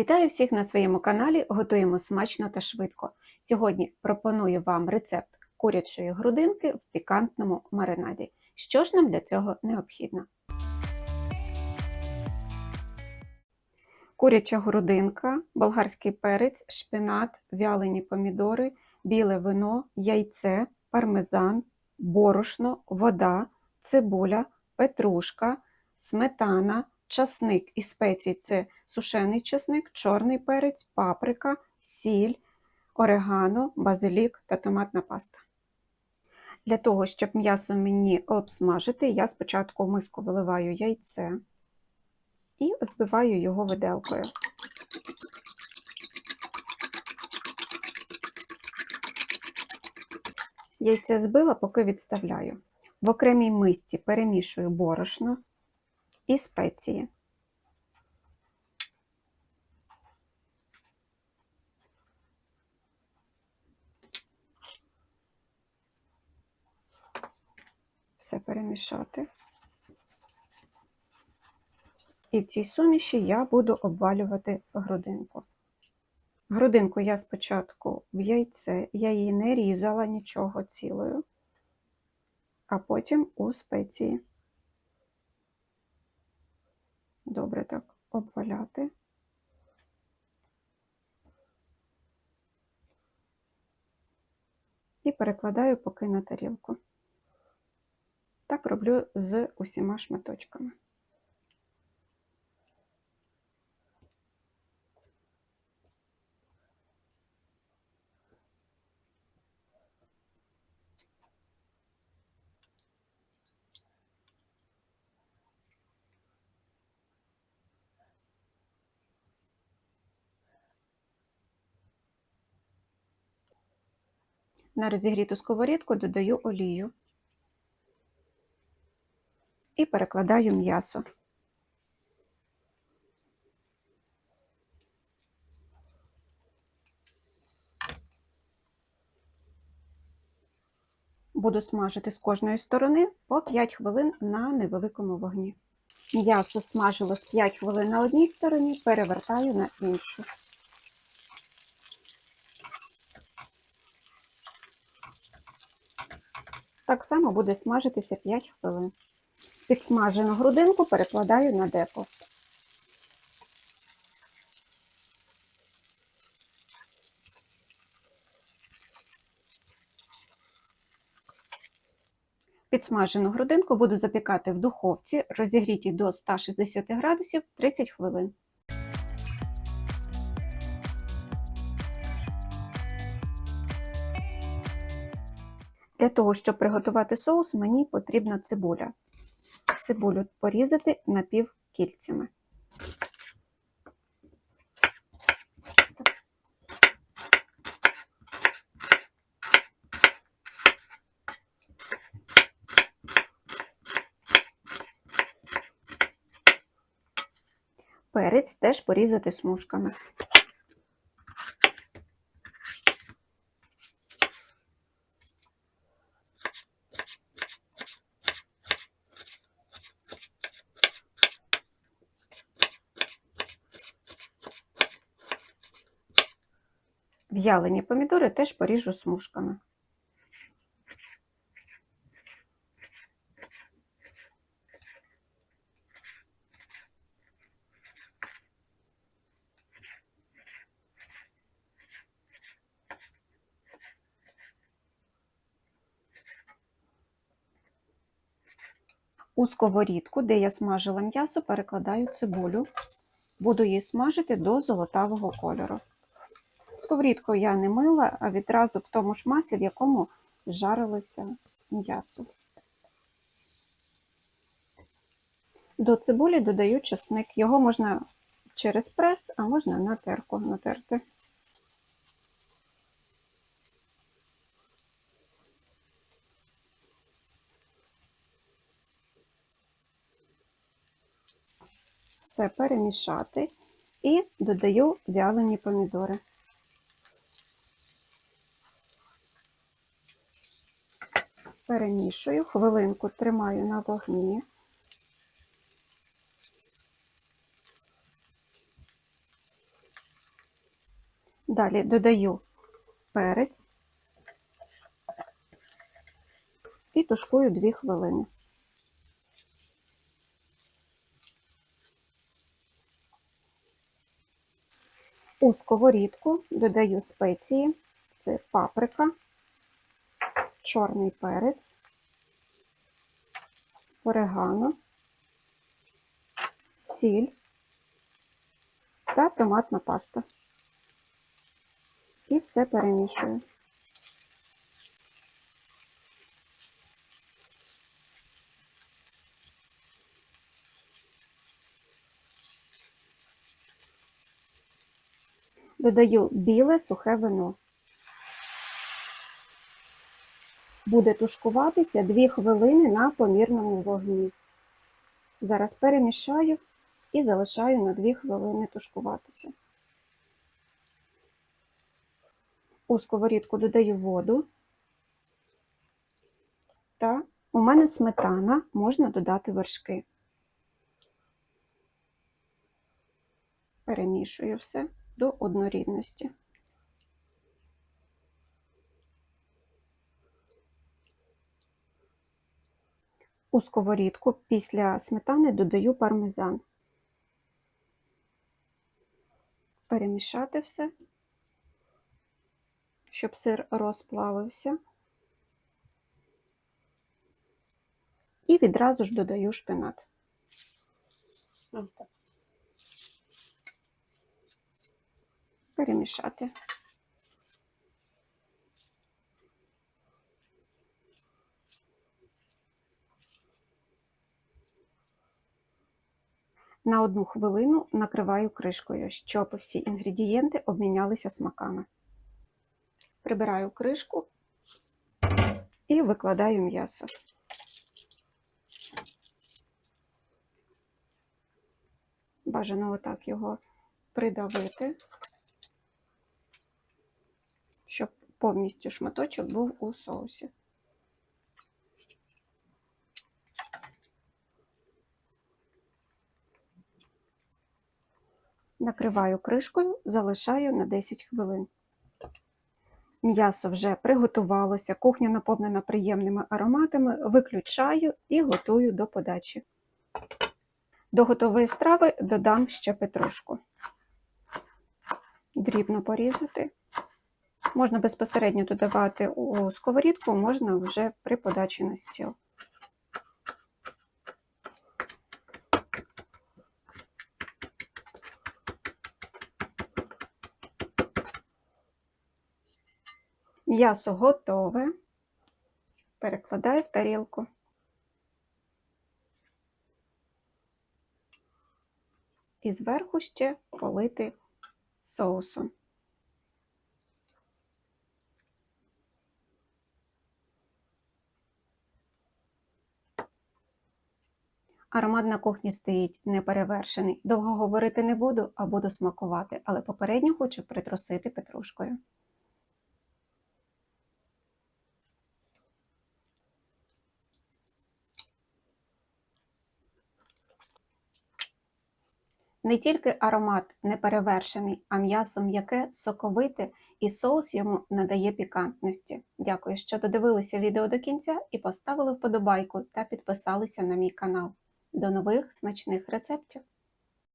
Вітаю всіх на своєму каналі. Готуємо смачно та швидко. Сьогодні пропоную вам рецепт курячої грудинки в пікантному маринаді. Що ж нам для цього необхідно? Куряча грудинка, болгарський перець, шпинат, вялені помідори, біле вино, яйце, пармезан, борошно, вода, цибуля, петрушка, сметана, часник і спеції це сушений часник, чорний перець, паприка, сіль, орегано, базилік та томатна паста. Для того, щоб м'ясо мені обсмажити, я спочатку в миску виливаю яйце і збиваю його виделкою. Яйце збила, поки відставляю. В окремій мисці перемішую борошно і спеції. Все перемішати. І в цій суміші я буду обвалювати грудинку. Грудинку я спочатку в яйце, я її не різала нічого цілою, а потім у спеції. Добре так обваляти. І перекладаю поки на тарілку. Так роблю з усіма шматочками. На розігріту сковорідку додаю олію і перекладаю м'ясо. Буду смажити з кожної сторони по 5 хвилин на невеликому вогні. М'ясо смажилось 5 хвилин на одній стороні, перевертаю на іншу. Так само буде смажитися 5 хвилин. Підсмажену грудинку перекладаю на деко. Підсмажену грудинку буду запікати в духовці, розігрітій до 160 градусів 30 хвилин. Для того, щоб приготувати соус, мені потрібна цибуля. Цибулю порізати напівкільцями. Перець теж порізати смужками. В'ялені помідори теж поріжу смужками. У сковорідку, де я смажила м'ясо, перекладаю цибулю. Буду її смажити до золотавого кольору. Сковорідку я не мила, а відразу в тому ж маслі, в якому жарилося м'ясо. До цибулі додаю чесник. Його можна через прес, а можна на терку натерти. Все перемішати і додаю вялені помідори. Перемішую, хвилинку тримаю на вогні. Далі додаю перець і тушкую 2 хвилини. У сковорідку додаю спеції, це паприка, чорний перець, орегано, сіль та томатна паста. І все перемішую. Додаю біле сухе вино. Буде тушкуватися 2 хвилини на помірному вогні. Зараз перемішаю і залишаю на 2 хвилини тушкуватися. У сковорідку додаю воду та у мене сметана, можна додати вершки. Перемішую все до однорідності. У сковорідку після сметани додаю пармезан. Перемішати все, щоб сир розплавився. І відразу ж додаю шпинат. Перемішати. На одну хвилину накриваю кришкою, щоб всі інгредієнти обмінялися смаками. Прибираю кришку і викладаю м'ясо. Бажано отак його придавити, щоб повністю шматочок був у соусі. Накриваю кришкою, залишаю на 10 хвилин. М'ясо вже приготувалося, кухня наповнена приємними ароматами, виключаю і готую до подачі. До готової страви додам ще петрушку. Дрібно порізати. Можна безпосередньо додавати у сковорідку, можна вже при подачі на стіл. М'ясо готове. Перекладаю в тарілку. І зверху ще полити соусом. Аромат на кухні стоїть неперевершений. Довго говорити не буду, а буду смакувати, але попередньо хочу притрусити петрушкою. Не тільки аромат неперевершений, а м'ясо м'яке, соковите і соус йому надає пікантності. Дякую, що додивилися відео до кінця і поставили вподобайку та підписалися на мій канал. До нових смачних рецептів!